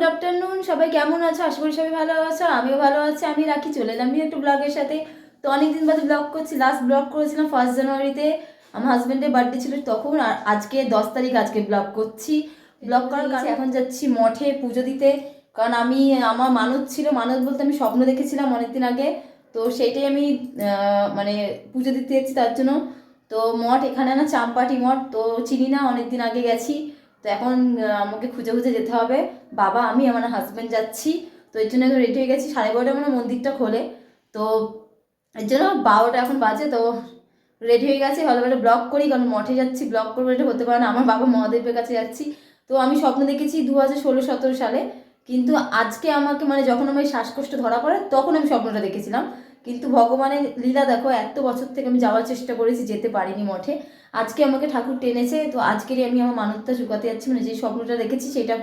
Good afternoon সবাই কেমন আছো? আশা করি সবাই ভালো আছো, আমিও ভালো আছি, আমি রাখি, চলে এলাম একটু ব্লগের সাথে। তো অনেকদিন বাদে ব্লগ করছি লাস্ট ব্লগ করেছিলাম ফার্স্ট জানুয়ারিতে আমার হাজব্যান্ডের বার্থডে ছিল তখন, আর আজকে দশ তারিখ আজকে ব্লগ করছি। ব্লগ করার কারণে এখন যাচ্ছি মঠে পুজো দিতে। কারণ আমি, আমার মানত ছিল, মানত বলতে আমি স্বপ্ন দেখেছিলাম অনেকদিন আগে। তো সেইটাই আমি মানে পুজো দিতে যাচ্ছি তার জন্য। তো মঠ এখানে না, চাম্পাটি মঠ, তো চিনি না অনেকদিন আগে গেছি। তো এখন আমাকে খুঁজে খুঁজে যেতে হবে। বাবা, আমি আমার হাজব্যান্ড যাচ্ছি। তো এর জন্য রেডি হয়ে গেছি। সাড়ে বারোটা মানে মন্দিরটা খোলে। তো এর জন্য বারোটা এখন বাজে, তো রেডি হয়ে গেছি। ভালো ভালো ব্লগ করি, কারণ মঠে যাচ্ছি। ব্লগ করব এটা হতে পারে না। আমার বাবা মহাদেবের কাছে যাচ্ছি। তো আমি স্বপ্ন দেখেছি দু হাজার ষোলো সতেরো সালে। কিন্তু আজকে আমাকে মানে যখন আমার শ্বাসকষ্ট ধরা পড়ে, তখন আমি স্বপ্নটা দেখেছিলাম। কিন্তু ভগবানের লীলা দেখো, এত বছর থেকে আমি যাওয়ার চেষ্টা করেছি, যেতে পারিনি মঠে। আজকে আমাকে ঠাকুর টেনেছে, তো আজকেরই আমি আমার মানবতা চুকাতে যাচ্ছি মানে যে স্বপ্নটা দেখেছি, সেটা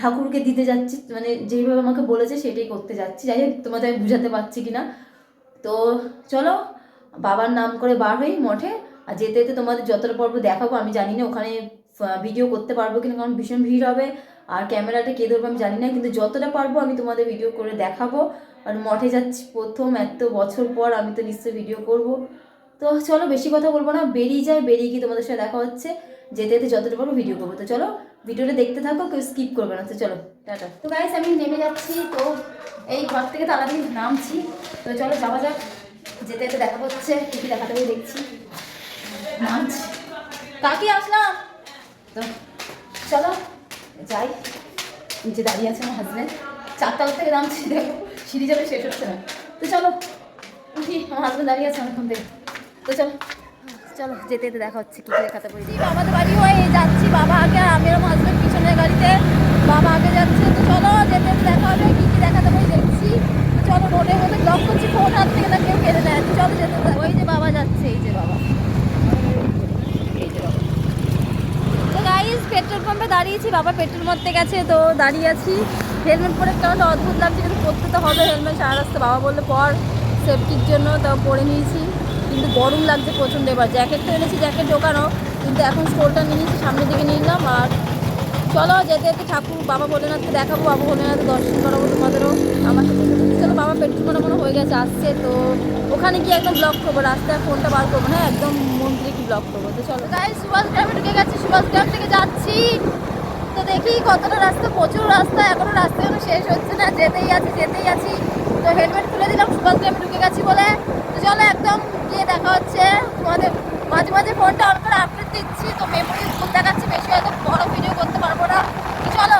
ঠাকুরকে দিতে যাচ্ছি মানে যেইভাবে আমাকে বলেছে, সেটাই করতে যাচ্ছি। যাই হোক, তোমাদের আমি বুঝাতে পারছি কিনা। তো চলো, বাবার নাম করে বার হই মঠে, আর যেতে যেতে তোমাদের যতটা পর্ব দেখাবো, আমি জানি না ওখানে ভিডিও করতে পারব কিনা, কারণ ভীষণ ভিড় হবে, আর ক্যামেরাটা কে ধরবো আমি জানি না, কিন্তু যতটা পারব আমি তোমাদের ভিডিও করে দেখাবো। আর মঠে যাচ্ছি প্রথম এত বছর পর আমি তো নিশ্চয়ই ভিডিও করব। তো চলো বেশি কথা বলব না, বেরিয়ে যায় বেরিয়ে গিয়ে তোমাদের সাথে দেখা হচ্ছে। যেতে যেতে যতটা পারব ভিডিও করব। তো চলো ভিডিওটা দেখতে থাকো, কেউ স্কিপ করবে না। তো চলো, টাটা। তো গাইস আমি নেমে যাচ্ছি। তো এই ঘর থেকে তাড়াতাড়ি নামছি। তো চলো যাওয়া যাক। যেতে যেতে দেখা হচ্ছে। কী দেখাতে দেখছি। নামছি কাকি আসলাম। তো চলো, যাই। নিচে দাঁড়িয়ে আছে আমার হাজব্যান্ড চারতলা থেকে নামছি, দেখো। সিঁড়ি শেষ হচ্ছে না। তো চলো, উঠি, আমার হাজব্যান্ড দাঁড়িয়ে আছে অনেকক্ষণ থেকে তো চলো চলো, যেতে যেতে দেখা হচ্ছে কী দেখাতে পারি আমাদের বাড়ি হয়ে যাচ্ছি, বাবা আগে আমি আমার হাজব্যান্ড পিছনের গাড়িতে, বাবা আগে যাচ্ছে। তো চলো, যেতে যেতে দেখা হবে, কী কী দেখাতে পারি দেখছি। চলো রোডের মধ্যে ব্লক করছি ফোন হাত থেকে না কেউ কেড়ে নেয় চলো, যেতে ওই যে বাবা যাচ্ছে, এই যে বাবা। পেট্রোল পাম্পে দাঁড়িয়েছি, বাবা পেট্রোল মারতে গেছে, তো দাঁড়িয়ে আছি। হেলমেট পরে কেমন অদ্ভুত লাগছে, কিন্তু পরতে তো হবে হেলমেট। সারা রাস্তা বাবা বললে, পর সেফটির জন্য তাও পরে নিয়েছি। কিন্তু গরম লাগছে প্রচণ্ড এবার। জ্যাকেট তো এনেছি জ্যাকেট ঢোকানো, কিন্তু এখন স্টোরটা নিয়ে নিয়েছি, সামনের দিকে নিয়ে নিলাম। আর চলো যেতে যেতে ঠাকুর, বাবা ভোলেনাথকে দেখাবো। বাবা ভোলেনাথ দর্শন করাবো তোমাদেরও, আমার সাথে। চলো বাবা পেট্রোল মনে মনে হয়ে গেছে, আসছে তো। ওখানে গিয়ে একদম ব্লক করব, রাস্তায় ফোনটা বার করব হ্যাঁ একদম মন্দিরে কি ব্লক করব। তো চলো। গাই সুভাষ গ্রামে ঢুকে গেছি সুভাষ গ্রাম থেকে যাচ্ছি। তো দেখি কতটা রাস্তা, প্রচুর রাস্তা, এখনও রাস্তা এখনও শেষ হচ্ছে না, যেতেই আছি যেতেই আছি। তো হেলমেট খুলে দিলাম সুভাষ গ্রামে ঢুকে গেছি বলে। তো চলো একদম গিয়ে দেখা হচ্ছে। তোমাদের মাঝে মাঝে ফোনটা অন করে আপডেট দিচ্ছি, তো মেমোরি ফুল দেখাচ্ছি, বেশি হয়তো বড় ভিডিও করতে পারব না। চলো,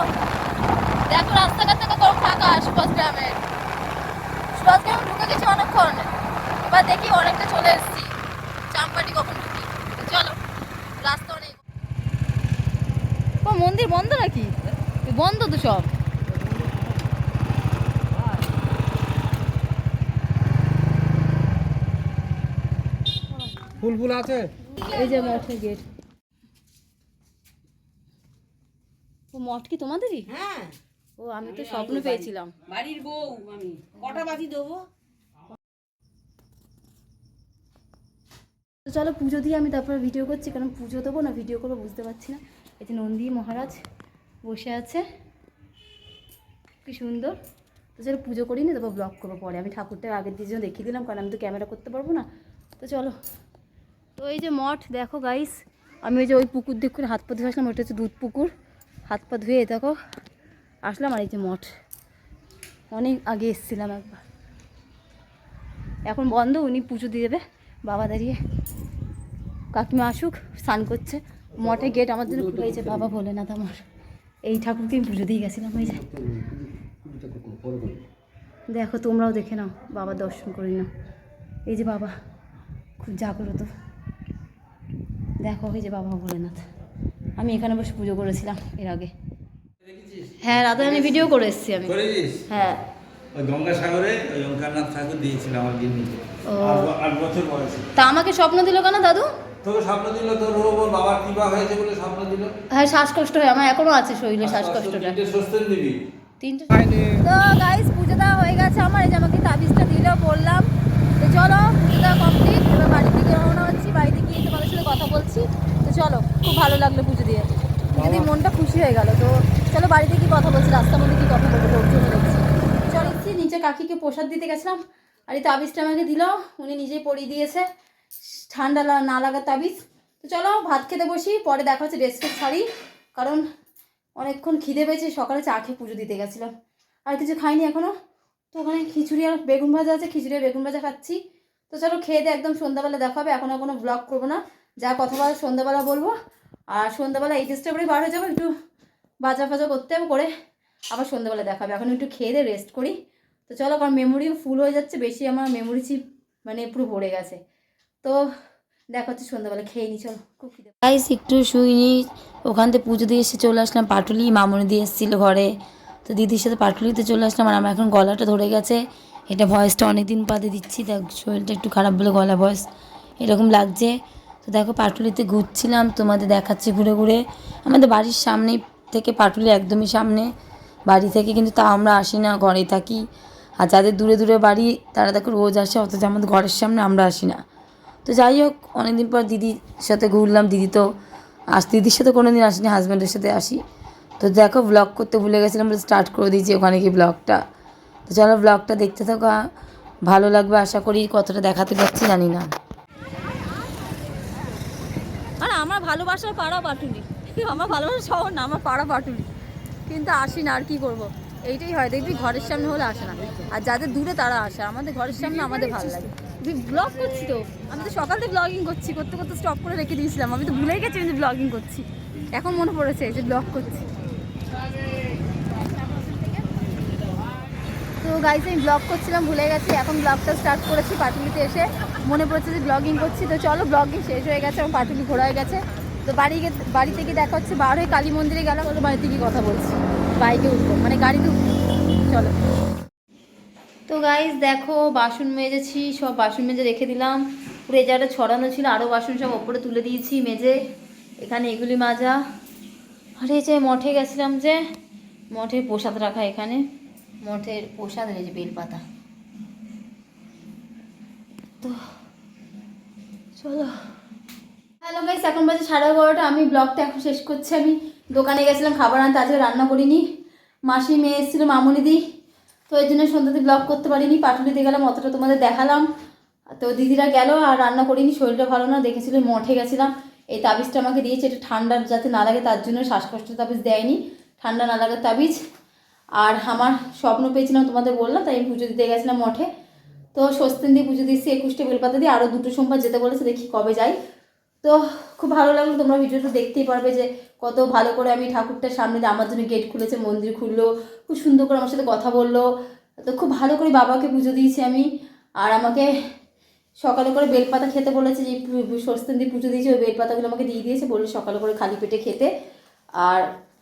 দেখো রাস্তাঘাট থেকে তোর ফাঁকা, সুভাষ গ্রামের সুভাষ গ্রামে ঢুকে গেছি অনেকক্ষণ, এবার দেখি অনেকটা চলে এসেছি। চাম্পাটি কখন ঢুকি তো চলো রাস্তা অনেক ও মন্দির বন্ধ নাকি? বন্ধ তো সব। ফুল ফুল আছে? এই যে মঠের গেট। ও মঠ কি তোমাদেরই? হ্যাঁ। ও আমি তো স্বপ্ন পেয়েছিলাম। বাড়ির বউ আমি। কটা বাজি দেবো? তো চলো পুজো দিয়ে আমি তারপরে ভিডিও করছি কারণ পুজো দেবো না ভিডিও করব বুঝতে পারছি না। এই যে নন্দী মহারাজ বসে আছে। কি সুন্দর। তো চলো পুজো করি না, তারপর ব্লগ করব পরে। আমি ঠাকুরটা আগের দিন দেখিয়ে দিলাম, কারণ আমি তো ক্যামেরা করতে পারব না। তো চলো। তো এই যে মঠ, দেখো গাইস আমি ওই যে ওই পুকুর দিক করে হাত পা ধুয়ে আসলাম ওইটা হচ্ছে দুধ পুকুর। হাত পা ধুয়ে দেখো, আসলাম আর এই যে মঠ। অনেক আগে এসেছিলাম একবার। এখন বন্ধ, উনি পুজো দিয়ে দেবে, বাবা দাঁড়িয়ে। কাকিমা আসুক, স্নান করছে। মঠে গেট আমার জন্য খুলে গেছে বাবা ভোলেনাথ আমার। এই ঠাকুরকে আমি পুজো দিয়ে গেছিলাম ওই দেখো তোমরাও দেখে নাও বাবার দর্শন করে নাও। এই যে বাবা খুব জাগ্রত। দেখো এই যে বাবা ভোলেনাথ। আমি এখানে বসে পুজো করেছিলাম এর আগে। হ্যাঁ রাতে আমি ভিডিও করে এসেছি আমি। হ্যাঁ। গঙ্গাসাগরে ওই ওঙ্কারনাথ ঠাকুর দিয়েছিল আমার গিন্নিকে। ও। আট বছর বয়সে। তা আমাকে স্বপ্ন দিল কেন দাদু? তোকে স্বপ্ন দিল তোর ওর বাবার কিবা হয়েছে বলে স্বপ্ন দিল? হ্যাঁ শ্বাসকষ্ট হয় আমার এখনও আছে শরীরে শ্বাসকষ্টটা। তিনটে সুস্থ দিবি তিনটে তো গাইস পুজো দেওয়া হয়ে গেছে আমার এই যে আমাকে তাবিজটা দিল বললাম। তো চলো পুজো দেওয়া কমপ্লিট এবার বাড়ির দিকে রওনা হচ্ছি বাড়িতে গিয়ে তোমাদের সাথে কথা বলছি। তো চলো খুব ভালো লাগল পুজো দিয়ে। পুজো দিয়ে মনটা খুশি হয়ে গেল তো চলো বাড়িতে কি কথা বলছি রাস্তার মধ্যে কি কথা বলব লোকজন দেখছি। চলো নিচে কাকিকে প্রসাদ দিতে গেছিলাম আর এই তাবিজটা আমাকে দিল উনি নিজেই পরিয়ে দিয়েছে। ঠান্ডা না লাগার তাবিজ। তো চলো, ভাত খেতে বসি, পরে দেখা হচ্ছে ড্রেস ট্রেস ছাড়ি কারণ অনেকক্ষণ খিদে পেয়েছে, সকালে চা খেয়ে পুজো দিতে গেছিলাম। আর কিছু খাইনি এখনও তো ওখানে খিচুড়ি আর বেগুন ভাজা আছে, খিচুড়ি আর বেগুন ভাজা খাচ্ছি। তো চলো, খেয়ে দিয়ে একদম সন্ধ্যাবেলা দেখা হবে, এখন আর কোনো ব্লগ করব না। যা কথা বলা সন্ধ্যাবেলা বলব। আর সন্ধ্যাবেলা এই চেষ্টা করে বার হয়ে যাব, একটু বাজা ফাজা করতে হবে, করে আবার সন্ধ্যাবেলা দেখা হবে। এখন একটু খেয়ে দিয়ে রেস্ট করি। তো চলো, কারণ মেমোরিও ফুল হয়ে যাচ্ছে, বেশি আমার মেমোরি চিপ মানে পুরো ভরে গেছে। তো দেখা হচ্ছে সন্ধ্যাবেলা খেয়ে নি, চলো গাইস একটু শুইনি ওখান থেকে পুজো দিয়ে এসে চলে আসলাম পাটুলি। মামনি দিয়ে এসেছিল ঘরে। তো দিদির সাথে পাটুলিতে চলে আসলাম আর আমার এখন গলাটা ধরে গেছে। এটা ভয়েসটা অনেকদিন বাদে দিচ্ছি। দেখ, শরীরটা একটু খারাপ বলে গলা ভয়েস এরকম লাগছে। তো দেখো, পাটুলিতে ঘুরছিলাম। তোমাদের দেখাচ্ছি ঘুরে ঘুরে। আমাদের বাড়ির সামনে থেকে পাটুলি একদমই সামনে। বাড়ি থেকে কিন্তু তা আমরা আসি না ঘরে থাকি। আর যাদের দূরে দূরে বাড়ি, তারা দেখো রোজ আসে। অথচ আমাদের ঘরের সামনে আমরা আসি না। তো যাই হোক অনেকদিন পর দিদির সাথে ঘুরলাম। দিদি তো আস, দিদির সাথে কোনো দিন আসিনি হাজব্যান্ডের সাথে আসি। তো দেখো ব্লগ করতে ভুলে গেছিলাম বলে স্টার্ট করে দিয়েছি ওখানে কি ব্লগটা তো চলো ব্লগটা দেখতে থাকো ভালো লাগবে আশা করি, কতটা দেখাতে পারছি জানি না। আর, আমার ভালোবাসার পাড়া পাটুলি। আমার ভালোবাসা শহর না, আমার পাড়া পাটুলি। কিন্তু আসি না, আর কি করব? এইটাই হয়, দেখবি ঘরের সামনে হলে আসে না। আর যাদের দূরে তারা আসে, আমাদের ঘরের সামনে আমাদের ভালো লাগে। ব্লগ করছি তো? আমি তো সকাল থেকে ব্লগিং করছি, করতে করতে স্টপ করে রেখে দিয়েছিলাম। আমি তো ভুলেই গেছি আমি ব্লগিং করছি। এখন মনে পড়েছে যে ব্লগ করছি। তো গাইজ আমি ব্লগ করছিলাম, ভুলে গেছি। এখন ব্লগটা স্টার্ট করেছি পাটুলিতে এসে। মনে পড়ছে যে ব্লগিং করছি। তো চলো ব্লগিং শেষ হয়ে গেছে এবং পাটুলি ঘোরা হয়ে গেছে। তো বাড়ি বাড়ি থেকে দেখা হচ্ছে। বার হয়ে কালী মন্দিরে গেলাম। ওদের বাড়িতে গিয়ে কথা বলছি। বাইকে উঠবো। মানে গাড়িতে উঠবো। চলো। তো গাইজ দেখো, বাসন মেজেছি, সব বাসন মেজে রেখে দিলাম। পুরো জায়গাটা ছড়ানো ছিল আরও বাসন সব ওপরে তুলে দিয়েছি, মেজে। এখানে এগুলি মাজা। আরে যে মঠে গেছিলাম যে মঠে প্রসাদ রাখা এখানে। মঠের প্রসাদ যে বেলপাতা। তো, চলো। হ্যালো গাইস এখন বাজে সাড়ে এগারোটা, আমি ব্লগটা এখন শেষ করছি। আমি দোকানে গেছিলাম, খাবার আনতে, আজকে রান্না করিনি। মাসি, মেয়ে এসেছিল মামুনিদি তো এই জন্য সন্ধ্যাতে ব্লগ করতে পারিনি পাটুলিতে গেলাম, অতটা তোমাদের দেখালাম। তো দিদিরা গেল আর রান্না করিনি, শরীরটা ভালো না, দেখেছিল মঠে গেছিলাম। এই তাবিজটা আমাকে দিয়েছে এটা ঠান্ডার যাতে না লাগে, তার জন্য শ্বাসকষ্ট তাবিজ দেয়নি, ঠান্ডা না লাগার তাবিজ। আর আমার স্বপ্ন পেয়েছিলাম তোমাদের বললাম, তাই আমি পুজো দিতে গেছিলাম মঠে। তো স্বস্তিন দিয়ে পুজো দিচ্ছি একুশটা বেলপাতা দিয়ে আরও দুটো সোমবার যেতে বলেছে, দেখি কবে যাই তো খুব ভালো লাগল, তোমরা ভিডিওটা দেখতেই পারবে যে কত ভালো করে আমি ঠাকুরটার সামনে দিয়ে আমার জন্য গেট খুলেছে, মন্দির খুললো, খুব সুন্দর করে আমার সাথে কথা বলল। তো খুব ভালো করে বাবাকে পুজো দিয়েছি আমি, আর আমাকে সকালে করে বেলপাতা খেতে বলেছে যে সরস্বতী দিয়ে পুজো দিয়েছে, ওই বেলপাতাগুলো আমাকে দিয়ে দিয়েছে, বলল সকালে করে খালি পেটে খেতে, আর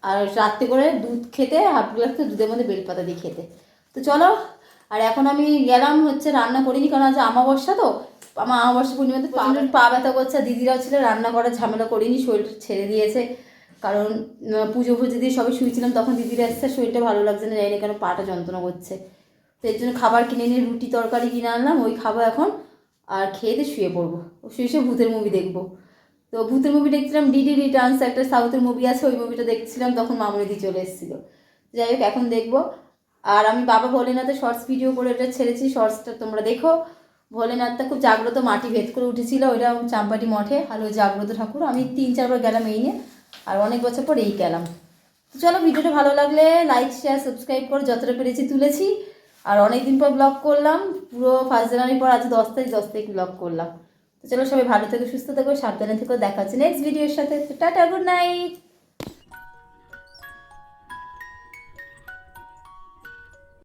আর রাত্রে করে দুধ খেতে হাফ গ্লাস দুধের মধ্যে বেলপাতা দিয়ে খেতে। তো চলো আর এখন আমি গেলাম হচ্ছে রান্না করিনি, কারণ আজ আমাবস্যা তো। আমার আমাবস্যা পূর্ণিমাতে প্রচণ্ড পা ব্যথা করছে। দিদিরাও ছিল, রান্না করার ঝামেলা করিনি, শরীরটা ছেড়ে দিয়েছে। কারণ পুজো ফুজো দিয়ে সবাই শুয়েছিলাম, তখন দিদিরা এসছে, শরীরটা ভালো লাগছে না জানি না কেন পাটা যন্ত্রণা করছে। তো এর জন্য খাবার কিনে নিয়ে রুটি তরকারি কিনে আনলাম, ওই খাব এখন। আর খেয়ে দিয়ে শুয়ে পড়ব। শুয়ে শুয়ে ভূতের মুভি দেখব। তো ভূতের মুভি দেখছিলাম, ডিডি রিটার্নস, একটা সাউথের মুভি আছে, ওই মুভিটা দেখছিলাম, তখন মামুনিদি চলে এসেছিল। যাই হোক, এখন দেখব। আর আমি বাবা ভোলেনাথে শর্টস ভিডিও করে এটা ছেড়েছি শর্টসটা তোমরা দেখো। ভোলেনাথটা খুব জাগ্রত মাটি ভেদ করে উঠেছিল, ওইটা চাম্পাটি মঠে। আর ওই জাগ্রত ঠাকুর, আমি তিন, চারবার গেলাম এই নিয়ে, আর অনেক বছর পর এই গেলাম। তো চলো, ভিডিওটা ভালো লাগলে লাইক শেয়ার সাবস্ক্রাইব করে যতটা পেরেছি তুলেছি। আর অনেক দিন পর ব্লগ করলাম, পুরো ফার্স্ট জানুয়ারি পর আজ দশ তারিখ দশ তারিখ ব্লগ করলাম। তো চলো, সবাই ভালো থেকো, সুস্থ থেকো, সাবধানে থেকো, দেখা হচ্ছে নেক্সট ভিডিওর সাথে। Tata good night